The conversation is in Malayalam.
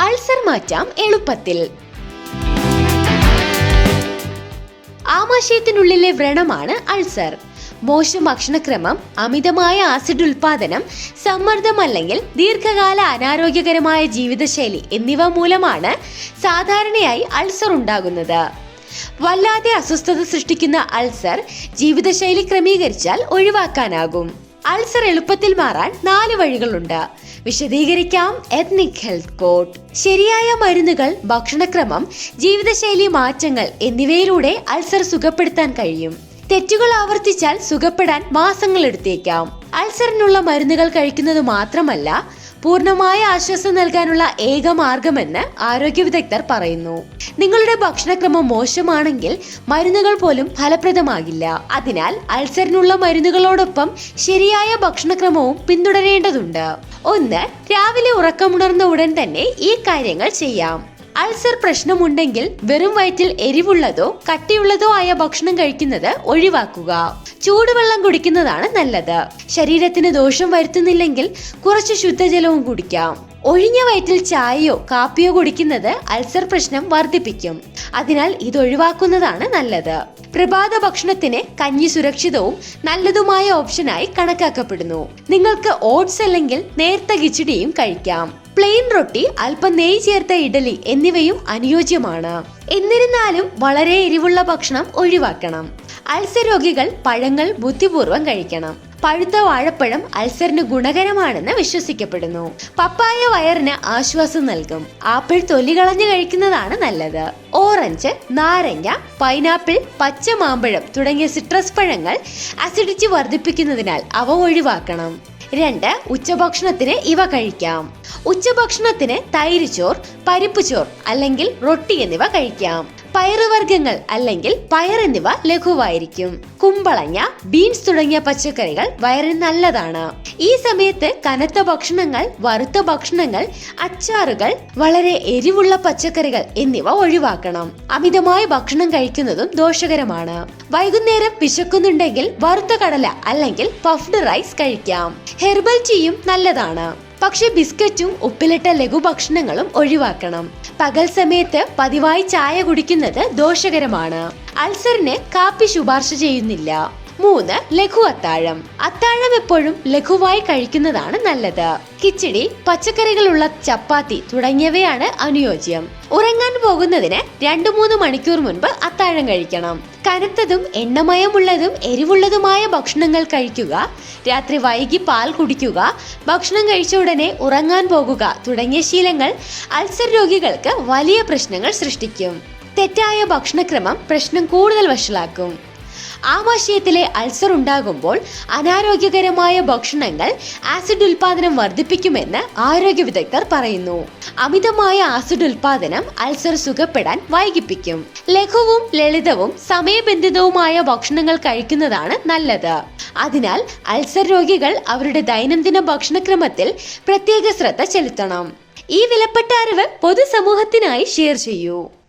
അൾസർ മാറ്റാം എളുപ്പത്തിൽ. ആമാശയത്തിനുള്ളിലെ വ്രണമാണ് അൾസർ. മോശം ഭക്ഷണക്രമം അമിതമായ ആസിഡ് ഉൽപാദനം സമ്മർദ്ദം അല്ലെങ്കിൽ ദീർഘകാല അനാരോഗ്യകരമായ ജീവിതശൈലി എന്നിവ മൂലമാണ് സാധാരണയായി അൾസർ ഉണ്ടാകുന്നത്. വല്ലാതെ അസ്വസ്ഥത സൃഷ്ടിക്കുന്ന അൾസർ ജീവിതശൈലി ക്രമീകരിച്ചാൽ ഒഴിവാക്കാനാകും. അൾസർ എളുപ്പത്തിൽ മാറാൻ നാല് വഴികളുണ്ട്. വിശദീകരിക്കാം എത്നിക് ഹെൽത്ത് കോഡ് ശരിയായ മരുന്നുകൾ ഭക്ഷണക്രമം ജീവിതശൈലി മാറ്റങ്ങൾ എന്നിവയിലൂടെ അൾസർ സുഖപ്പെടുത്താൻ കഴിയും. തെറ്റുകൾ ആവർത്തിച്ചാൽ സുഖപ്പെടാൻ മാസങ്ങൾ എടുത്തേക്കാം. അൾസറിനുള്ള മരുന്നുകൾ കഴിക്കുന്നത് മാത്രമല്ല പൂർണമായ ആശ്വാസം നൽകാനുള്ള ഏക മാർഗമെന്ന് ആരോഗ്യ വിദഗ്ധർ പറയുന്നു. നിങ്ങളുടെ ഭക്ഷണക്രമം മോശമാണെങ്കിൽ മരുന്നുകൾ പോലും ഫലപ്രദമാകില്ല. അതിനാൽ അൾസറിനുള്ള മരുന്നുകളോടൊപ്പം ശരിയായ ഭക്ഷണക്രമവും പിന്തുടരേണ്ടതുണ്ട്. ഒന്ന് രാവിലെ ഉറക്കമുണർന്ന ഉടൻ തന്നെ ഈ കാര്യങ്ങൾ ചെയ്യാം. അൾസർ പ്രശ്നമുണ്ടെങ്കിൽ വെറും വയറ്റിൽ എരിവുള്ളതോ കട്ടിയുള്ളതോ ആയ ഭക്ഷണം കഴിക്കുന്നത് ഒഴിവാക്കുക. ചൂടുവെള്ളം കുടിക്കുന്നതാണ് നല്ലത്. ശരീരത്തിന് ദോഷം വരുത്തുന്നില്ലെങ്കിൽ കുറച്ച് ശുദ്ധജലവും കുടിക്കാം. ഒഴിഞ്ഞ വയറ്റിൽ ചായയോ കാപ്പിയോ കുടിക്കുന്നത് അൾസർ പ്രശ്നം വർദ്ധിപ്പിക്കും. അതിനാൽ ഇത് ഒഴിവാക്കുന്നതാണ് നല്ലത്. പ്രഭാത ഭക്ഷണത്തിന് കഞ്ഞി സുരക്ഷിതവും നല്ലതുമായ ഓപ്ഷനായി കണക്കാക്കപ്പെടുന്നു. നിങ്ങൾക്ക് ഓട്സ് അല്ലെങ്കിൽ നേർത്ത കിച്ചടിയും കഴിക്കാം. പ്ലെയിൻ റൊട്ടി അല്പം നെയ് ചേർത്ത ഇഡലി എന്നിവയും അനുയോജ്യമാണ്. എന്നിരുന്നാലും വളരെ എരിവുള്ള ഭക്ഷണം ഒഴിവാക്കണം. അൾസർ രോഗികൾ പഴങ്ങൾ ബുദ്ധിപൂർവം കഴിക്കണം. പഴുത്ത വാഴപ്പഴം അൾസറിന് ഗുണകരമാണെന്ന് വിശ്വസിക്കപ്പെടുന്നു. പപ്പായ വയറിന് ആശ്വാസം നൽകും. ആപ്പിൾ തൊലി കളഞ്ഞു കഴിക്കുന്നതാണ് നല്ലത്. ഓറഞ്ച് നാരങ്ങ പൈനാപ്പിൾ പച്ച മാമ്പഴം തുടങ്ങിയ സിട്രസ് പഴങ്ങൾ അസിഡിറ്റി വർദ്ധിപ്പിക്കുന്നതിനാൽ അവ ഒഴിവാക്കണം. രണ്ട് ഉച്ചഭക്ഷണത്തിന് ഇവ കഴിക്കാം. ഉച്ചഭക്ഷണത്തിന് തൈര് ചോർ പരിപ്പ് ചോർ അല്ലെങ്കിൽ റൊട്ടി എന്നിവ കഴിക്കാം. പയറുവർഗങ്ങൾ അല്ലെങ്കിൽ പയർ എന്നിവ ലഘുവായിരിക്കും. കുമ്പളങ്ങ ബീൻസ് തുടങ്ങിയ പച്ചക്കറികൾ വയറിന് നല്ലതാണ്. ഈ സമയത്ത് കനത്ത ഭക്ഷണങ്ങൾ വറുത്ത ഭക്ഷണങ്ങൾ അച്ചാറുകൾ വളരെ എരിവുള്ള പച്ചക്കറികൾ എന്നിവ ഒഴിവാക്കണം. അമിതമായ ഭക്ഷണം കഴിക്കുന്നതും ദോഷകരമാണ്. വൈകുന്നേരം വിശക്കുന്നുണ്ടെങ്കിൽ വറുത്ത കടല അല്ലെങ്കിൽ പഫ്ഡ് റൈസ് കഴിക്കാം. ഹെർബൽ ടീയും നല്ലതാണ്. പക്ഷെ ബിസ്ക്കറ്റും ഉപ്പിലിട്ട ലഘുഭക്ഷണങ്ങളും ഒഴിവാക്കണം. പകൽ സമയത്ത് പതിവായി ചായ കുടിക്കുന്നത് ദോഷകരമാണ്. അൾസറിന് കാപ്പി ശുപാർശ ചെയ്യുന്നില്ല. മൂന്ന് ലഘു അത്താഴം. അത്താഴം എപ്പോഴും ലഘുവായി കഴിക്കുന്നതാണ് നല്ലത്. കിച്ചടി പച്ചക്കറികളുള്ള ചപ്പാത്തി തുടങ്ങിയവയാണ് അനുയോജ്യം. ഉറങ്ങാൻ പോകുന്നതിന് രണ്ടു മൂന്ന് മണിക്കൂർ മുൻപ് അത്താഴം കഴിക്കണം. കനത്തതും എണ്ണമയമുള്ളതും എരിവുള്ളതുമായ ഭക്ഷണങ്ങൾ കഴിക്കുക. രാത്രി വൈകി പാൽ കുടിക്കുക. ഭക്ഷണം കഴിച്ച ഉടനെ ഉറങ്ങാൻ പോകുക തുടങ്ങിയ ശീലങ്ങൾ അൾസർ രോഗികൾക്ക് വലിയ പ്രശ്നങ്ങൾ സൃഷ്ടിക്കും. തെറ്റായ ഭക്ഷണക്രമം പ്രശ്നം കൂടുതൽ വഷളാക്കും. ആമാശയത്തിലെ അൾസർ ഉണ്ടാകുമ്പോൾ അനാരോഗ്യകരമായ ഭക്ഷണങ്ങൾ ആസിഡ് ഉൽപാദനം വർദ്ധിപ്പിക്കുമെന്ന് ആരോഗ്യ വിദഗ്ധർ പറയുന്നു. അമിതമായ ആസിഡ് ഉൽപാദനം അൾസർ സുഖപ്പെടാൻ വൈകിപ്പിക്കും. ലഘുവും ലളിതവും സമയബന്ധിതവുമായ ഭക്ഷണങ്ങൾ കഴിക്കുന്നതാണ് നല്ലത്. അതിനാൽ അൾസർ രോഗികൾ അവരുടെ ദൈനംദിന ഭക്ഷണക്രമത്തിൽ പ്രത്യേക ശ്രദ്ധ ചെലുത്തണം. ഈ വിലപ്പെട്ട അറിവ് പൊതുസമൂഹത്തിനായി ഷെയർ ചെയ്യൂ.